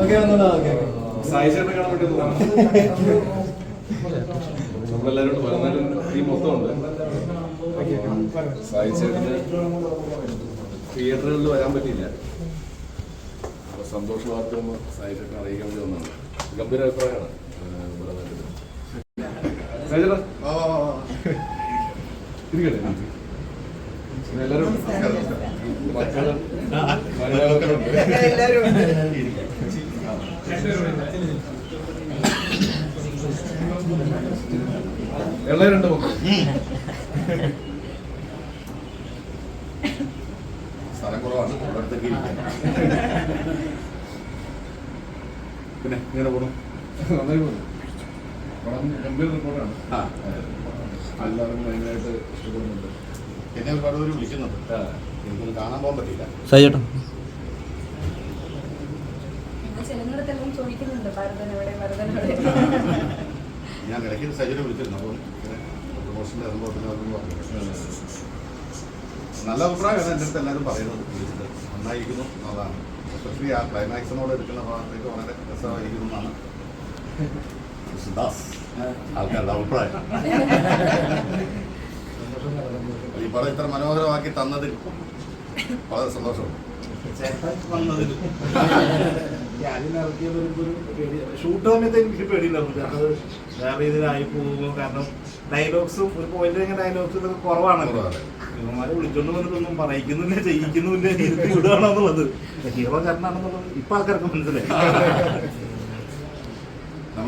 Okay വന്നോളാം okay Sai ചേട്ടനെ കാണാൻ നമ്മളെല്ലാവരും പതിനാലും ടീം മൊത്തം ഉണ്ട്. തിയേറ്ററുകളിൽ വരാൻ പറ്റിയില്ല. അപ്പൊ സന്തോഷ വാർത്ത ഒന്ന് സായി ചേട്ടൻ അറിയിക്കാൻ വേണ്ടി വന്നതാണ്. ഗംഭീര അഭിപ്രായമാണ്. എല്ലാവരും മക്കളും ഉണ്ട്. മക്കൾ കുറവാണ്. ഒരിടത്തേക്ക് ഇരിക്കാൻ പിന്നെ ഇങ്ങനെ പോകണം നന്നായി പോകുന്നു പടം ഗംഭീർ റിപ്പോർട്ടാണ്. ആ. എല്ലാവരും ഭയങ്കരമായിട്ട് ഇഷ്ടപ്പെടുന്നുണ്ട്. എന്നെ ഒരുപാട് പേര് വിളിക്കുന്നുണ്ട്. ആ. എനിക്കൊന്നും കാണാൻ പോകാൻ പറ്റില്ല സൈജേട്ടാ ഞാൻ ഇടയ്ക്ക് സജനെ വിളിച്ചിരുന്നു. അപ്പം പ്രൊമോഷന്റെ അനുഭവത്തിന് അതൊന്നും പറഞ്ഞു നല്ല അഭിപ്രായമാണ് എന്റെ അടുത്ത് എല്ലാവരും പറയുന്നത്. നന്നായിരിക്കുന്നു എന്നുള്ളതാണ് എസ്പെഷ്യലി ആ ക്ലൈമാക്സിനോട് എടുക്കുന്ന ഭാഗത്തേക്ക് വളരെ രസമായിരിക്കുന്നു എന്നാണ്. ദാസ് ആൾക്കാരുടെ അഭിപ്രായം. ഈ പടം ഇത്ര മനോഹരമാക്കി തന്നതിൽ വളരെ സന്തോഷമുണ്ട് വരുമ്പോൾ ഷൂട്ട് സമയത്ത് എനിക്ക് കാരണം അത് വേറെ ഇതിലായി പോകുമോ കാരണം ഡയലോഗ്സും ഒരു പോയിന്റ് കഴിഞ്ഞ ഡയലോഗ്സ് ഇതൊക്കെ കുറവാണല്ലോ. കുറവാണ്. ഇവന്മാരെ വിളിച്ചോണ്ട് വന്നിട്ടൊന്നും പറയിക്കുന്നില്ല ചെയ്യിക്കുന്നില്ല ഇരുത്തി വിടുകയാണെന്നുള്ളത്. ഹീറോ കാരണമാണെന്നുള്ളത് ഇപ്പൊ ആൾക്കാർക്ക് മനസ്സിലായി.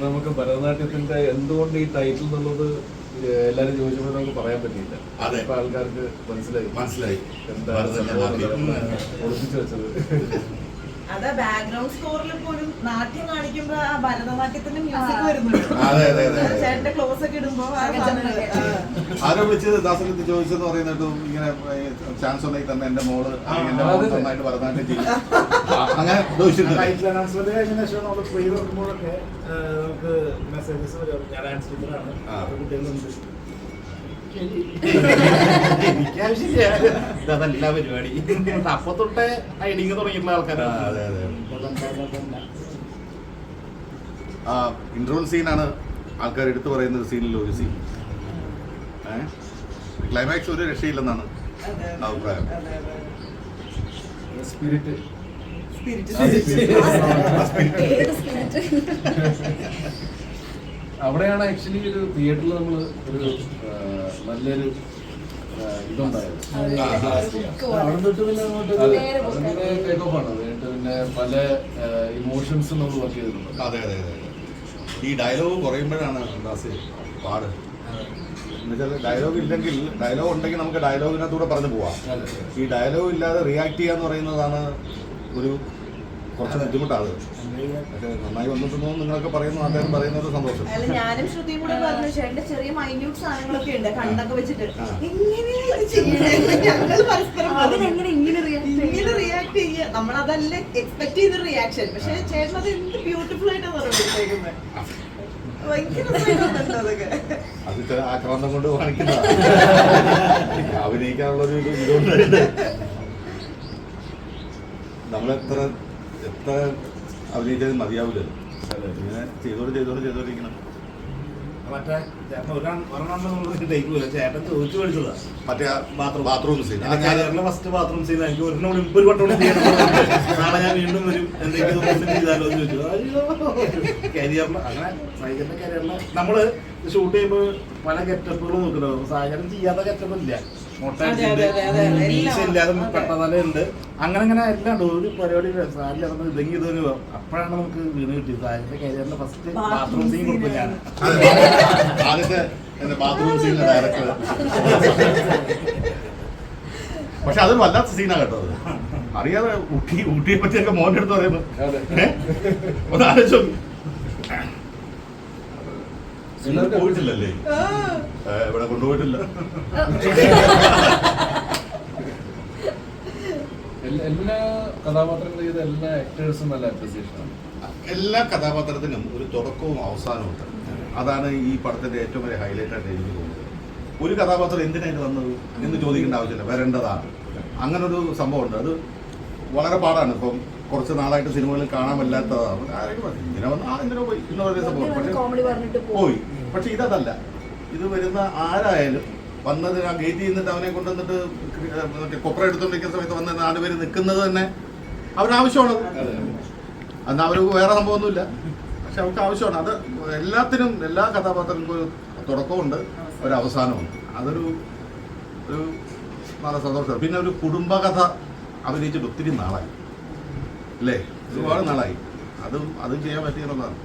നമുക്ക് ഭരതനാട്യത്തിന്റെ എന്തുകൊണ്ട് ഈ ടൈറ്റിൽ എന്നുള്ളത് എല്ലാരും ചോദിച്ചപ്പോൾ നമുക്ക് പറയാൻ പറ്റിയില്ല. അതെ. ഇപ്പൊ ആൾക്കാർക്ക് മനസ്സിലായി. മനസ്സിലായി. എന്താ ഒളിപ്പിച്ചു വെച്ചത്. അത് ബാക്ക്ഗ്രൗണ്ട് സ്കോറിൽ പോലും നാട്യം കാണിക്കുമ്പോ ആ ഭരതനാട്യത്തിന്റെ മ്യൂസിക് വരുന്നുണ്ട്. അതെ, അതെ, അതെ, അതെ. ചേട്ടന്റെ ക്ലോസ് ഒക്കെ ഇടുമ്പോ. ആരോ വിളിച്ചത് ദാസനത്ത് ചോദിച്ചെന്ന് പറയുന്നിട്ടും ഇങ്ങനെ ചാൻസ് ഉണ്ടെങ്കിൽ തന്നെ എന്റെ മോൾ എന്റെ മോൾ നന്നായിട്ട് ഭരതനാട്യം ചെയ്യും. അങ്ങനെ അനൗൺസ്മെന്റ് കഴിഞ്ഞ ശേഷം നമ്മൾ ഫ്രീ തുറക്കുമ്പോഴൊക്കെ ആ, നമുക്ക് മെസ്സേജസ് വരും. ഞാൻ ഡാൻസ് ടീച്ചറാണ് കുട്ടികളുണ്ട്. എനിക്കാവശ്യമില്ല അതല്ല പരിപാടി. അപ്പൊ തൊട്ടേ ഐഡിങ് തുടങ്ങിയിട്ടുള്ള ആ, അതെ, അതെ. ആൾക്കാരാണ് ആ ഇന്റർവൽ സീനാണ് ആൾക്കാർ എടുത്തു പറയുന്ന ഒരു സീനിൽ ഒരു സീൻ ക്ലൈമാക്സ് ഒരു രക്ഷയില്ലെന്നാണ്. അഭിപ്രായം. സ്പിരിറ്റ്. സ്പിരിറ്റ് സ്പിരിറ്റ് അവിടെയാണ് ആക്ച്വലി ഒരു തിയേറ്ററിൽ നമ്മൾ ഒരു നല്ലൊരു ഇതുണ്ടായത്. അവിടെ തൊട്ട് പിന്നെ അങ്ങോട്ട് ടേക്ക് ഓഫ് ആണ്. പിന്നെ പല ഇമോഷൻസും നമ്മൾ വർക്ക് ചെയ്തിട്ടുണ്ട്. അതെ അതെ. ഈ ഡയലോഗ് കുറയുമ്പോഴാണ് ദാസ് പാട്. എന്നുവെച്ചാൽ ഡയലോഗ് ഇല്ലെങ്കിൽ ഡയലോഗ് ഉണ്ടെങ്കിൽ നമുക്ക് ഡയലോഗിനകത്തൂടെ പറഞ്ഞു പോവാം. ഈ ഡയലോഗ് ഇല്ലാതെ റിയാക്ട് ചെയ്യാന്ന് പറയുന്നതാണ് ഒരു കുറച്ച് ബുദ്ധിമുട്ടാണ്. പക്ഷേ നന്നായി വന്നിട്ടുണ്ടോ നിങ്ങളൊക്കെ പറയുന്നു അദ്ദേഹം പറയുന്നത് സന്തോഷം. അല്ല ഞാനും ശ്രുതിയും കൂടെ പറഞ്ഞു ചേട്ടന്റെ ചെറിയ മൈന്യൂട്ട് സാധനങ്ങളൊക്കെ ഉണ്ട് കണ്ണൊക്കെ വെച്ചിട്ട്. എങ്ങനെ ഇങ്ങനെ റിയാക്ട് ഇങ്ങനെ റിയാക്ട് ചെയ്യുക നമ്മളതല്ല എക്സ്പെക്ട് ചെയ്ത റിയാക്ഷൻ പക്ഷെ ചേട്ടൻ അത് എന്ത് ബ്യൂട്ടിഫുൾ ആയിട്ടാണ് പറഞ്ഞിട്ടേക്കുന്നത് അത് ആക്രാന്തം കൊണ്ട് കാണിക്കുന്ന ഇതുകൊണ്ടുണ്ട് നമ്മളെത്ര എത്ര അഭിനയിച്ചത് മതിയാവില്ലല്ലോ ഇങ്ങനെ ചെയ്തോട് ചെയ്തോട് ചെയ്തോണ്ടിരിക്കണം മറ്റേ ചേട്ടൻ ഒരെണ്ണം ചോദിച്ചു മറ്റേ bathroom bathroom scene first bathroom scene എനിക്ക് ഒരെണ്ണം കൂടി ഒരു വട്ടം കൂടി ചെയ്യണം നാളെ ഞാൻ വീണ്ടും വരും. എന്തെങ്കിലും ചെയ്താലോ എന്ന് ചോദിച്ചു. അങ്ങനെ നമ്മൾ ഷൂട്ട് ചെയ്യുമ്പോൾ പല ഗെറ്റപ്പുകളും നോക്കുന്നുണ്ട് സാഹചര്യം ചെയ്യാത്ത ഗെറ്റപ്പ് ഇല്ല. ഉണ്ട്. അങ്ങനെ അങ്ങനെ എല്ലാം ഉണ്ട്. ഒരു പരിപാടി സാരില്ല നമ്മൾ ഇതെങ്കിൽ ഇതൊരു അപ്പോഴാണ് നമുക്ക് വീണ് കിട്ടിയത് സാരിന്റെ കരിയറിന്റെ ഫസ്റ്റ് ബാത്റൂം സീൻ കൊടുത്തു ഞാൻ. ആദ്യത്തെ ബാത്റൂം സീനിലെ ഡയറക്ടർ പക്ഷെ അതൊരു വല്ലാത്ത സീനാണ് കേട്ടോ അത്. അറിയാതെ ഊട്ടി ഊട്ടിയെ പറ്റിയൊക്കെ മോന്റെ അടുത്ത് പറയുന്നു ഒന്ന് ആലോചിച്ചു പോയിട്ടില്ലല്ലേ? ഇവിടെ കൊണ്ടുപോയിട്ടില്ല. എല്ലാ- കഥാപാത്രങ്ങളും ചെയ്ത എല്ലാ ആക്ടേഴ്സും നല്ല അപ്രിസിയേഷൻ ആണ്. എല്ലാ കഥാപാത്രത്തിനും ഒരു തുടക്കവും അവസാനവും ഉണ്ട്. അതാണ് ഈ പടത്തിന്റെ ഏറ്റവും വലിയ ഹൈലൈറ്റ് ആയിട്ട് എനിക്ക് തോന്നുന്നത്. ഒരു കഥാപാത്രം എന്തിനായിട്ട് വന്നത് എന്ന് ചോദിക്കേണ്ട ആവശ്യമില്ല. വരേണ്ടതാണ്. അങ്ങനൊരു സംഭവമുണ്ട്. അത് വളരെ പാടാണ്. ഇപ്പം കുറച്ച് നാളായിട്ട് സിനിമകളിൽ കാണാൻ വല്ലാത്തതാണ് ആരെങ്കിലും. ഇങ്ങനെ വന്ന് ആ ഇങ്ങനെ പോയി. എന്ന് പറയുന്ന സംഭവം പോയി. പക്ഷെ ഇതല്ല. ഇത് വരുന്ന ആരായാലും വന്നതിന് ആ ഗേറ്റ് ചെയ്യുന്നിട്ട് അവനെ കൊണ്ടുവന്നിട്ട് മറ്റേ കൊപ്ര എടുത്തോണ്ടിരിക്കുന്ന സമയത്ത് വന്ന വന്ന് നാലുപേര് നിൽക്കുന്നത് തന്നെ അവരാവശ്യമാണ്. എന്നാൽ അവർക്ക് വേറെ സംഭവമൊന്നുമില്ല. പക്ഷെ അവർക്ക് ആവശ്യമാണ്. അത് എല്ലാത്തിനും എല്ലാ കഥാപാത്രങ്ങൾക്കും ഒരു തുടക്കമുണ്ട് ഒരു അവസാനമുണ്ട്. അതൊരു ഒരു നല്ല സന്തോഷം പിന്നെ ഒരു കുടുംബകഥ അഭിനയിച്ചിട്ട് ഒത്തിരി നാളായി. അല്ലേ? ഒരുപാട് നാളായി. അതും അതും ചെയ്യാൻ പറ്റിയെന്നുള്ളതാണ്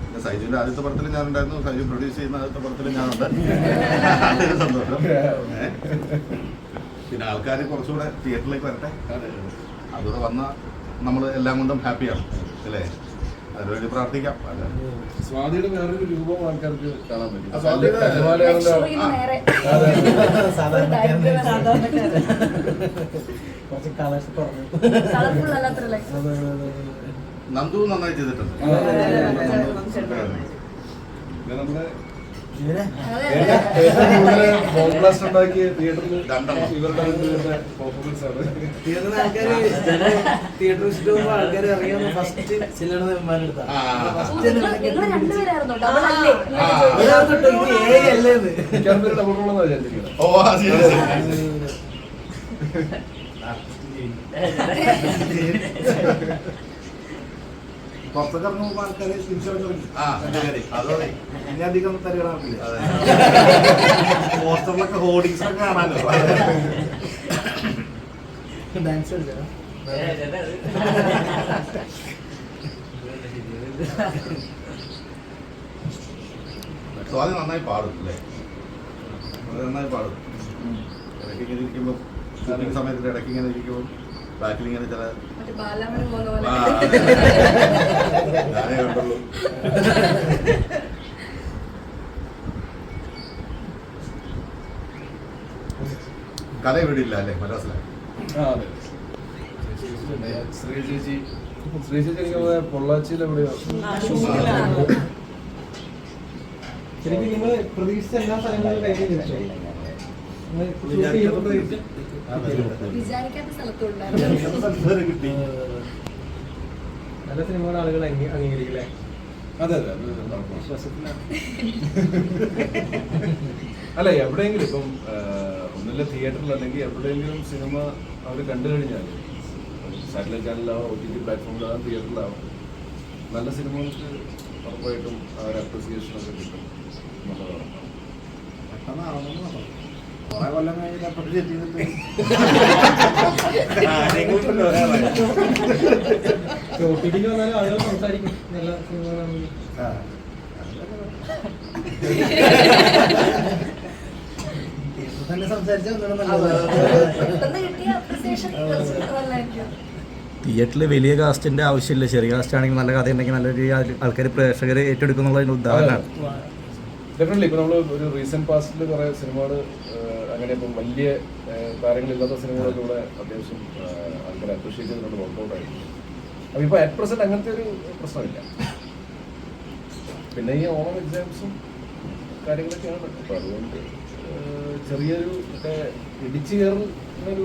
പിന്നെ സൈജുവിന്റെ ആദ്യത്തെ പടത്തിൽ ഞാനുണ്ടായിരുന്നു സൈജു പ്രൊഡ്യൂസ് ചെയ്യുന്ന ആദ്യത്തെ പടത്തിൽ ഞാനുണ്ട്. അതൊരു സന്തോഷം. പിന്നെ ആൾക്കാർ കുറച്ചുകൂടെ തിയേറ്ററിലേക്ക് വരട്ടെ. അതുകൂടെ വന്ന നമ്മൾ എല്ലാം കൊണ്ടും ഹാപ്പിയാണ് അല്ലേ? അതിനുവേണ്ടി പ്രാർത്ഥിക്കാം. അല്ല സ്വാതിയുടെ വേറൊരു രൂപം ആൾക്കാർക്ക് കാണാൻ പറ്റും. കുറച്ച് കളേഴ്സ് കുറഞ്ഞു. നന്ദു നന്നായി ചെയ്തിട്ടുണ്ട് തിയേറ്റർ ഫസ്റ്റ് ഓ. പുറത്തൊക്കെ ഇറങ്ങുമ്പോൾ ആൾക്കാരെ തിരിച്ചു തുടങ്ങി ആ, ശരി. അത്. മതി. ഇനി അധികം തരികളാവില്ല. പോസ്റ്ററിലൊക്കെ ഹോർഡിങ്സ് ഒക്കെ കാണാനോ ഡാൻസ് സ്വാതി നന്നായി പാടും അല്ലേ? നന്നായി പാടും. ഇടയ്ക്ക് ഇങ്ങനെ ഇരിക്കുമ്പോൾ ഷൂട്ടിംഗ് സമയത്ത് ഇടയ്ക്ക് ഇങ്ങനെ ഇരിക്കുമ്പോൾ ബാക്കിൽ ഇങ്ങനെ ചില ഞാനേ കണ്ടുള്ളൂ. കഥ ഇവിടെ ഇല്ല അല്ലേ? മദ്രാസിലെ? അതെ. പിന്നെ ശ്രീ ചേച്ചി ശ്രീ ചേച്ചി എനിക്ക് പൊള്ളാച്ചിയിൽ എവിടെയോ. ശരിക്കും നിങ്ങൾ പ്രതീക്ഷിച്ച എല്ലാ സ്ഥലങ്ങളിലും കൈ നല്ല സിനിമകൾ ആളുകൾ അംഗീ- അംഗീകരിക്കില്ലേ? അതെ അതെ അല്ല എവിടെയെങ്കിലും ഇപ്പം ഒന്നില്ല തിയേറ്ററിൽ അല്ലെങ്കിൽ എവിടെയെങ്കിലും സിനിമ അവർ കണ്ടു കഴിഞ്ഞാൽ സാറ്റലൈറ്റ് ചാനലാവാം ഒ ടി ടി പ്ലാറ്റ്ഫോമിലാവാം തിയേറ്ററിലാവാം നല്ല സിനിമകൾക്ക് ഉറപ്പായിട്ടും ആ ഒരു അപ്രിസിയേഷൻ ഒക്കെ കിട്ടും. നല്ലതാണ്. പെട്ടെന്നാവണമെന്ന് പറഞ്ഞു കുറെ കൊല്ലം കഴിഞ്ഞിട്ട് അപ്പുറത്ത് ചെറ്റ് ചെയ്തിട്ട് ഒട്ടിക്ക് വന്നാലും ആളുകൾ സംസാരിക്കും. നല്ല സിനിമകളാണെങ്കിൽ തിയേറ്ററിൽ വലിയ കാസ്റ്റിന്റെ ആവശ്യമില്ല. ചെറിയ കാസ്റ്റ് ആണെങ്കിൽ നല്ല കഥ ഉണ്ടെങ്കിൽ നല്ല രീതിയിൽ ആൾക്കാർ പ്രേക്ഷകരെ ഏറ്റെടുക്കുന്നുള്ള ഉദാഹരണമാണ്. ഡെഫിനറ്റ്ലി ഇപ്പൊ നമ്മൾ ഒരു റീസെന്റ് പാസ്റ്റിൽ കുറെ സിനിമകൾ അങ്ങനെ ഇപ്പം വലിയ താരങ്ങളില്ലാത്ത സിനിമകളൊക്കെ ഇവിടെ അത്യാവശ്യം ആൾക്കാർ അപ്രീഷിയേറ്റ് ചെയ്തിട്ടുണ്ട് വർക്കൗട്ടായിരുന്നു അപ്പം അപ്പൊ ഇപ്പൊ അറ്റ് പ്രസന്റ് അങ്ങനത്തെ ഒരു പ്രശ്നമില്ല. പിന്നെ ഈ ഓണം എക്സാംസും കാര്യങ്ങളൊക്കെയാണ്. അപ്പം അതുകൊണ്ട് ചെറിയൊരു മറ്റേ ഇടിച്ചു കയറുന്നൊരു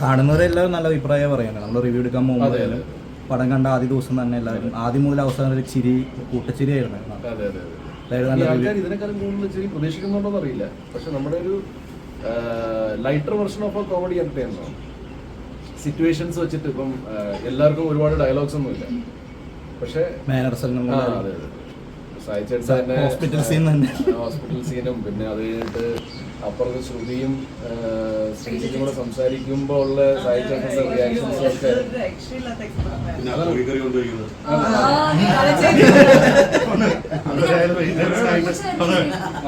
കാണുന്നവരെല്ലാവരും നല്ല അഭിപ്രായം പറയുന്നത് നമ്മൾ റിവ്യൂ എടുക്കാൻ പോകുമ്പോൾ പടം കണ്ട ആദ്യ ദിവസം തന്നെ എല്ലാവരും ആദ്യം മുതൽ അവസാനം ഒരു ചിരി കൂട്ടച്ചിരി ആയിരുന്നു അതെ അതെ അതെ. അതായത് നല്ല. ഇതിനേക്കാളും കൂടുതൽ ചിരി പ്രതീക്ഷിക്കുന്നുണ്ടോ എന്നറിയില്ല പക്ഷെ നമ്മുടെ ഒരു lighter version of a comedy entertainer situations വെച്ചിട്ട് ഇപ്പം എല്ലാവർക്കും ഒരുപാട് ഡയലോഗ്സ് ഒന്നും ഇല്ല. പക്ഷേ ഹോസ്പിറ്റൽ സീൻ തന്നെ, ഹോസ്പിറ്റൽ സീനും പിന്നെ അത് കഴിഞ്ഞിട്ട് അപ്പുറത്ത് ശ്രുതിയും ശ്രീജിയും കൂടെ സംസാരിക്കുമ്പോ ഉള്ള സായിച്ചേട്ടന്റെ റിയാക്ഷൻസ് ഒക്കെ.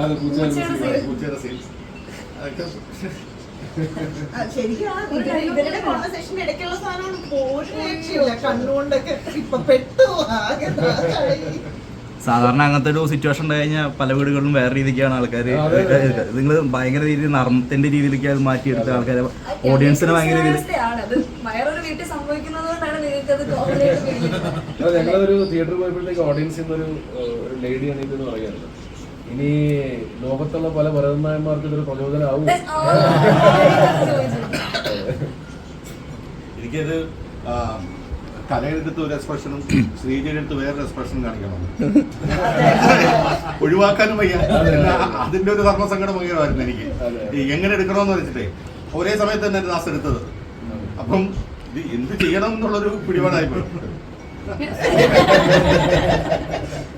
അത് പൂച്ചയുടെ. ഇവരുടെ ഇവരുടെ കോൺവെർസേഷൻ ഇടയ്ക്കുള്ള സാധനമാണ് ഒരു രക്ഷയില്ല കണ്ണുകൊണ്ടൊക്കെ ഇപ്പൊ പെട്ടു. ആകെ സാധാരണ അങ്ങനത്തെ ഒരു സിറ്റുവേഷൻ ഉണ്ടായി കഴിഞ്ഞാൽ പല വീടുകളിലും വേറെ രീതിക്കാണ് ആൾക്കാർ. നിങ്ങൾ ഭയങ്കര രീതിയിൽ നർമ്മത്തിന്റെ രീതിയിലേക്ക് അത് മാറ്റിയെടുത്ത ആൾക്കാരെ. ഓഡിയൻസിന് ഭയങ്കര ഞങ്ങളൊരു തിയേറ്ററിൽ പോയപ്പോഴത്തേക്ക് ഓഡിയൻസിൽ നിന്ന് ഒരു ലേഡി എണീറ്റെന്ന് പറയാറുണ്ട്. ഇനി ലോകത്തുള്ള പല ഭരതനായന്മാർക്ക് ഇതൊരു പ്രചോദനമാവും. എനിക്കത് കലയെടുത്ത് ഒരു എക്സ്പ്രഷനും ശ്രീജിയുടെ അടുത്ത് വേറൊരു എക്സ്പ്രഷനും കാണിക്കണം. ഒഴിവാക്കാനും വയ്യ. അതിന്റെ ഒരു ധർമ്മസങ്കടം ഭയങ്കരമായിരുന്നു എനിക്ക്. എങ്ങനെ എടുക്കണമെന്ന് വെച്ചിട്ടേ ഒരേ സമയത്ത് തന്നെ ദാസ് എടുത്തത്. അപ്പം ഇത് എന്ത് ചെയ്യണം എന്നുള്ളൊരു പിടിപാടായിപ്പോയി.